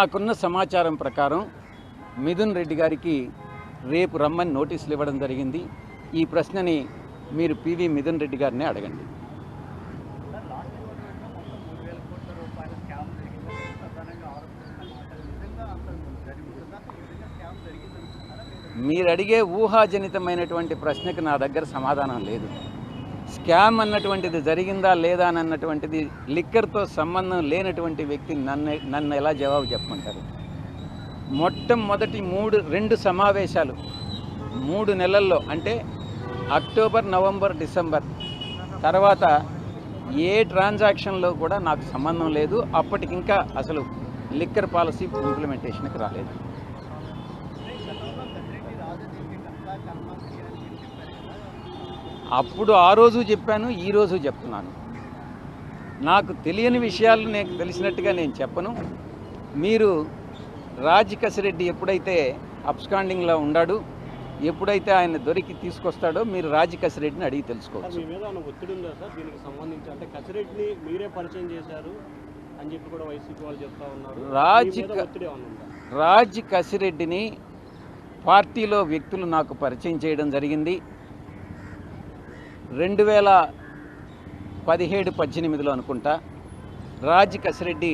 నాకున్న సమాచారం ప్రకారం మిథున్ రెడ్డి గారికి రేపు రమ్మని నోటీసులు ఇవ్వడం జరిగింది. ఈ ప్రశ్నని మీరు పివి మిథున్ రెడ్డి గారిని అడగండి. మీరు అడిగే ఊహాజనితమైనటువంటి ప్రశ్నకు నా దగ్గర సమాధానం లేదు. స్కామ్ అన్నటువంటిది జరిగిందా లేదా అన్నటువంటిది లిక్కర్తో సంబంధం లేనటువంటి వ్యక్తి నన్ను నన్ను ఎలా జవాబు చెప్పమంటారు? మొట్టమొదటి మూడు రెండు సమావేశాలు మూడు నెలల్లో అంటే అక్టోబర్ నవంబర్ డిసెంబర్ తర్వాత ఏ ట్రాన్సాక్షన్లో కూడా నాకు సంబంధం లేదు. అప్పటికింకా అసలు లిక్కర్ పాలసీ ఇంప్లిమెంటేషన్కి రాలేదు. అప్పుడు ఆ రోజు చెప్పాను ఈ రోజు చెప్తున్నాను. నాకు తెలియని విషయాలు నేను తెలిసినట్టుగా నేను చెప్పను. మీరు రాజ్ కసిరెడ్డి ఎప్పుడైతే అబ్స్కాండింగ్లో ఉన్నాడు ఎప్పుడైతే ఆయన దొరికి తీసుకొస్తాడో మీరు రాజ్ కసిరెడ్డిని అడిగి తెలుసుకోవచ్చు. ఒత్తిడి ఉందా సార్? దీనికి సంబంధించి అంటే కసిరెడ్డిని మీరే పరిచయం చేశారు అని చెప్పి కూడా వైసీపీ వాళ్ళు చెప్తా ఉన్నారు. రాజ్ రాజ్ కసిరెడ్డిని పార్టీలో వ్యక్తులు నాకు పరిచయం చేయడం జరిగింది. రెండు వేల పదిహేడు పద్దెనిమిదిలో అనుకుంటా రాజ్ కసిరెడ్డి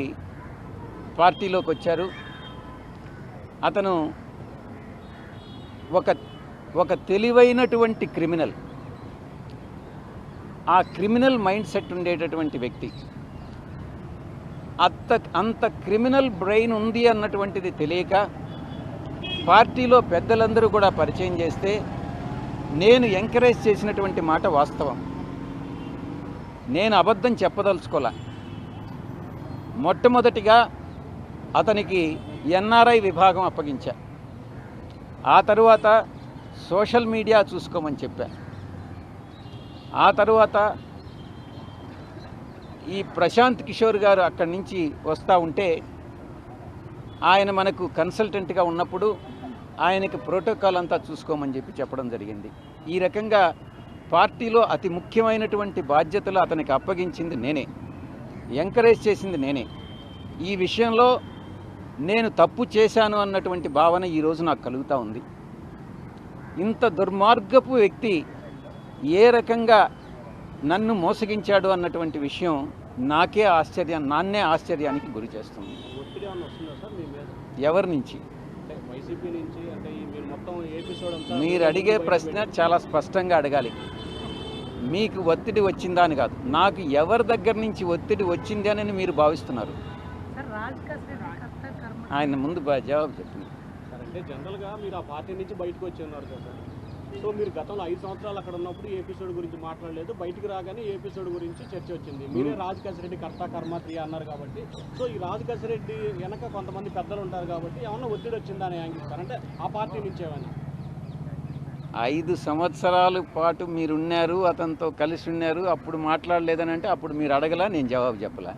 పార్టీలోకి వచ్చారు. అతను ఒక ఒక తెలివైనటువంటి క్రిమినల్. ఆ క్రిమినల్ మైండ్ సెట్ ఉండేటటువంటి వ్యక్తి. అంత అంత క్రిమినల్ బ్రెయిన్ ఉంది అన్నటువంటిది తెలియక పార్టీలో పెద్దలందరూ కూడా పరిచయం చేస్తే నేను ఎంకరేజ్ చేసినటువంటి మాట వాస్తవం. నేను అబద్ధం చెప్పదలుచుకోలే. మొట్టమొదటిగా అతనికి ఎన్ఆర్ఐ విభాగం అప్పగించా. ఆ తరువాత సోషల్ మీడియా చూసుకోమని చెప్పా. ఆ తరువాత ఈ ప్రశాంత్ కిషోర్ గారు అక్కడి నుంచి వస్తూ ఉంటే ఆయన మనకు కన్సల్టెంట్గా ఉన్నప్పుడు ఆయనకి ప్రోటోకాల్ అంతా చూసుకోమని చెప్పి చెప్పడం జరిగింది. ఈ రకంగా పార్టీలో అతి ముఖ్యమైనటువంటి బాధ్యతలు అతనికి అప్పగించింది నేనే. ఎంకరేజ్ చేసింది నేనే. ఈ విషయంలో నేను తప్పు చేశాను అన్నటువంటి భావన ఈరోజు నాకు కలుగుతూ ఉంది. ఇంత దుర్మార్గపు వ్యక్తి ఏ రకంగా నన్ను మోసగించాడు అన్నటువంటి విషయం నాకే ఆశ్చర్యం నాన్నే ఆశ్చర్యానికి గురి చేస్తుంది. ఎవరి నుంచి? వైసీపీ నుంచి అంటే ఈ మీరు మొత్తం ఎపిసోడ్ అంతా మీరు అడిగే ప్రశ్న చాలా స్పష్టంగా అడగాలి. మీకు ఒత్తిడి వచ్చిందా అని కాదు. నాకు ఎవరి దగ్గర నుంచి ఒత్తిడి వచ్చింది అని మీరు భావిస్తున్నారు. ఆయన ముందు బా- జవాబు చెప్పింది అంటే జనరల్గా మీరు ఆ పార్టీ నుంచి బయటకు వచ్చి ఉన్నారు కదా సో మీరు గతంలో ఐదు సంవత్సరాలు అక్కడ ఉన్నప్పుడు ఈ ఎపిసోడ్ గురించి మాట్లాడలేదు. బయటికి రాగానే ఈ ఎపిసోడ్ గురించి చర్చ వచ్చింది. మీరే రాజ్ కసిరెడ్డి కర్త కర్మ క్రియ అన్నారు కాబట్టి. సో ఈ రాజ్ కసిరెడ్డి వెనక కొంతమంది పెద్దలు ఉంటారు కాబట్టి ఏమన్నా ఒత్తిడి వచ్చిందా అని యాంగిల్ సార్ అంటే ఆ పార్టీ నుంచి ఏమైనా? ఐదు సంవత్సరాల పాటు మీరున్నారు అతనితో కలిసి ఉన్నారు అప్పుడు మాట్లాడలేదని అంటే అప్పుడు మీరు అడగలా నేను జవాబు చెప్పలా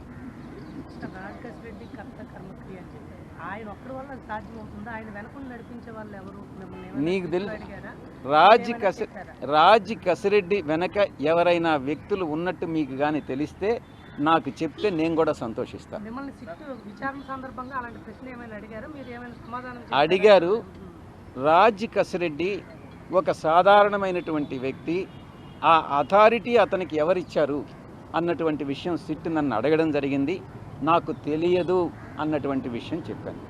సార్ రాజ్ కసిరెడ్డి కర్త కర్మక్రియ అని చెప్పారు ఆయన ఒక్కడి వల్ల అది సాధ్యమవుతుందా? ఆయన వెనకుండా నడిపించే వాళ్ళు ఎవరు? మిమ్మల్ని ఏమైనా నీకు తెలుసు. రాజ్ కసి? రాజ్ కసిరెడ్డి వెనక ఎవరైనా వ్యక్తులు ఉన్నట్టు మీకు కానీ తెలిస్తే నాకు చెప్తే నేను కూడా సంతోషిస్తాను అడిగారా. రాజ్ కసిరెడ్డి ఒక సాధారణమైనటువంటి వ్యక్తి. ఆ అథారిటీ అతనికి ఎవరిచ్చారు? అన్నటువంటి విషయం సిట్ నన్ను అడగడం జరిగింది. నాకు తెలియదు. అన్నటువంటి విషయం చెప్పాను.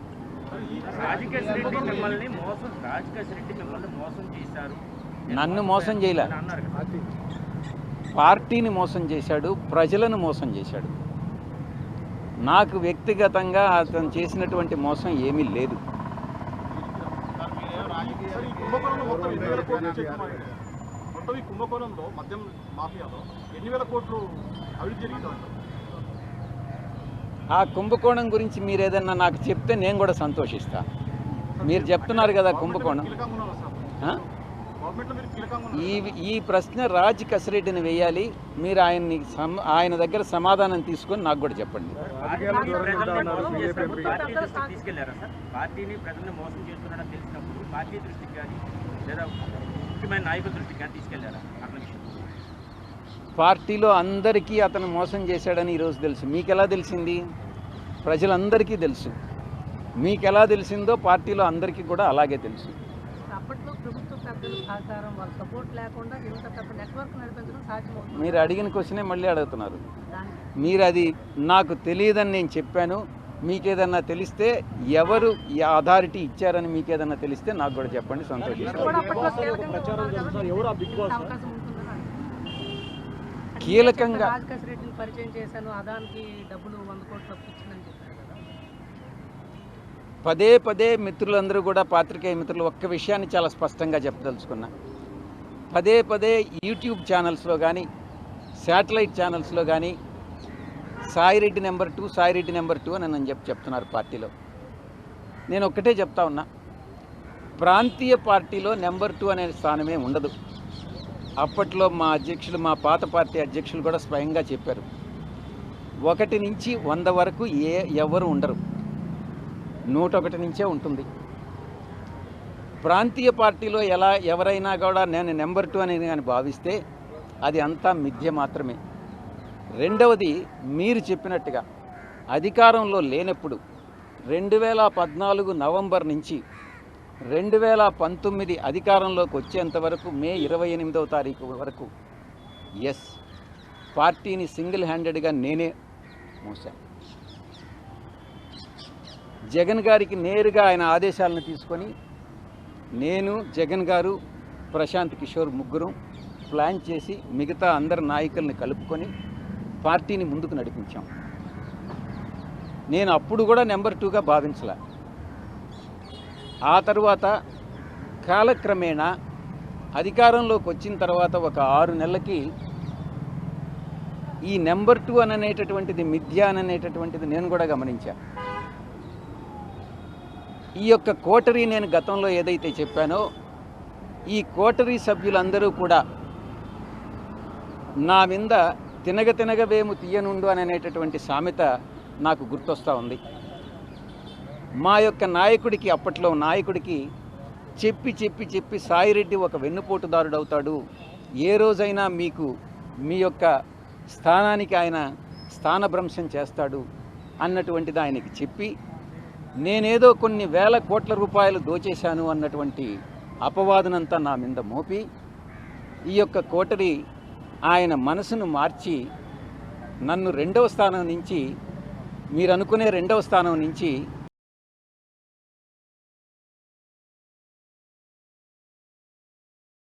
నన్ను మోసం చేయలే. పార్టీని మోసం చేశాడు ప్రజలను మోసం చేశాడు. నాకు వ్యక్తిగతంగా అతను చేసినటువంటి మోసం ఏమీ లేదు. కుంభకోణంలో మద్యం మాఫియాలో ఎన్ని వేల కోట్లు అభివృద్ధి జరిగిందంటారు ఆ కుంభకోణం గురించి మీరు ఏదన్నా నాకు చెప్తే నేను కూడా సంతోషిస్తా. మీరు చెప్తున్నారు కదా కుంభకోణం. ఈ ఈ ప్రశ్న రాజ్ కసిరెడ్డిని వేయాలి. మీరు ఆయన్ని ఆయన దగ్గర సమాధానం తీసుకొని నాకు కూడా చెప్పండి. ముఖ్యమైన నాయకుల దృష్టికి తీసుకెళ్ళారా? పార్టీలో అందరికీ అతను మోసం చేశాడని ఈరోజు తెలుసు. మీకు ఎలా తెలిసింది? ప్రజలందరికీ తెలుసు. మీకు ఎలా తెలిసిందో పార్టీలో అందరికీ కూడా అలాగే తెలుసు. మీరు అడిగిన క్వశ్చనే మళ్ళీ అడుగుతున్నారు. మీరు అది నాకు తెలియదని నేను చెప్పాను. మీకేదన్నా తెలిస్తే ఎవరు ఈ అథారిటీ ఇచ్చారని మీకేదన్నా తెలిస్తే నాకు కూడా చెప్పండి. మీరు కీలకంగా పరిచయం చేశాను. అదానికి డబ్బులు వంద కోట్లు అప్పించిందని చెప్పారు కదా. పదే పదే మిత్రులందరూ కూడా పాత్రికేయ మిత్రులు ఒక్క విషయాన్ని చాలా స్పష్టంగా చెప్పదలుచుకున్నా. పదే పదే యూట్యూబ్ ఛానల్స్లో కానీ శాటిలైట్ ఛానల్స్లో కానీ Sai Reddy number two Sai Reddy number two అని నన్ను చెప్పి చెప్తున్నారు పార్టీలో. నేను ఒక్కటే చెప్తా ఉన్నా. ప్రాంతీయ పార్టీలో నెంబర్ టూ అనే స్థానమే ఉండదు. అప్పట్లో మా అధ్యక్షులు మా పాత పార్టీ అధ్యక్షులు కూడా స్వయంగా చెప్పారు. ఒకటి నుంచి వంద వరకు ఏ ఎవరు ఉండరు. నూట ఒకటి నుంచే ఉంటుంది. ప్రాంతీయ పార్టీలో ఎలా ఎవరైనా కూడా నేను నెంబర్ టూ అని కానీ భావిస్తే అది అంతా మిథ్య మాత్రమే. రెండవది మీరు చెప్పినట్టుగా అధికారంలో లేనప్పుడు రెండు వేల పద్నాలుగు నవంబర్ నుంచి రెండు వేల పంతొమ్మిది అధికారంలోకి వచ్చేంత వరకు మే ఇరవై ఎనిమిదవ తారీఖు వరకు ఎస్ పార్టీని సింగిల్ హ్యాండెడ్గా నేనే మోసాను జగన్ గారికి నేరుగా ఆయన ఆదేశాలను తీసుకొని నేను జగన్ గారు ప్రశాంత్ కిషోర్ ముగ్గురు ప్లాన్ చేసి మిగతా అందరి నాయకుల్ని కలుపుకొని పార్టీని ముందుకు నడిపించాం. నేను అప్పుడు కూడా నెంబర్ టూగా భావించలే. ఆ తరువాత కాలక్రమేణా అధికారంలోకి వచ్చిన తర్వాత ఒక ఆరు నెలలకి ఈ నెంబర్ టూ అని అనేటటువంటిది మిథ్య అని అనేటటువంటిది నేను కూడా గమనించా. ఈ యొక్క కోటరీ నేను గతంలో ఏదైతే చెప్పానో ఈ కోటరీ సభ్యులందరూ కూడా నా మీద తినగ తినగవేము తీయనుండు అని అనేటటువంటి సామెత నాకు గుర్తొస్తూ ఉంది. మా యొక్క నాయకుడికి అప్పట్లో నాయకుడికి చెప్పి చెప్పి చెప్పి సాయిరెడ్డి ఒక వెన్నుపోటుదారుడు అవుతాడు. ఏ రోజైనా మీకు మీ యొక్క స్థానానికి ఆయన స్థానభ్రంశం చేస్తాడు అన్నటువంటిది ఆయనకి చెప్పి నేనేదో కొన్ని వేల కోట్ల రూపాయలు దోచేశాను అన్నటువంటి అపవాదనంతా నా మీద మోపి ఈ యొక్క కోటరి ఆయన మనసును మార్చి నన్ను రెండవ స్థానం నుంచి మీరు అనుకునే రెండవ స్థానం నుంచి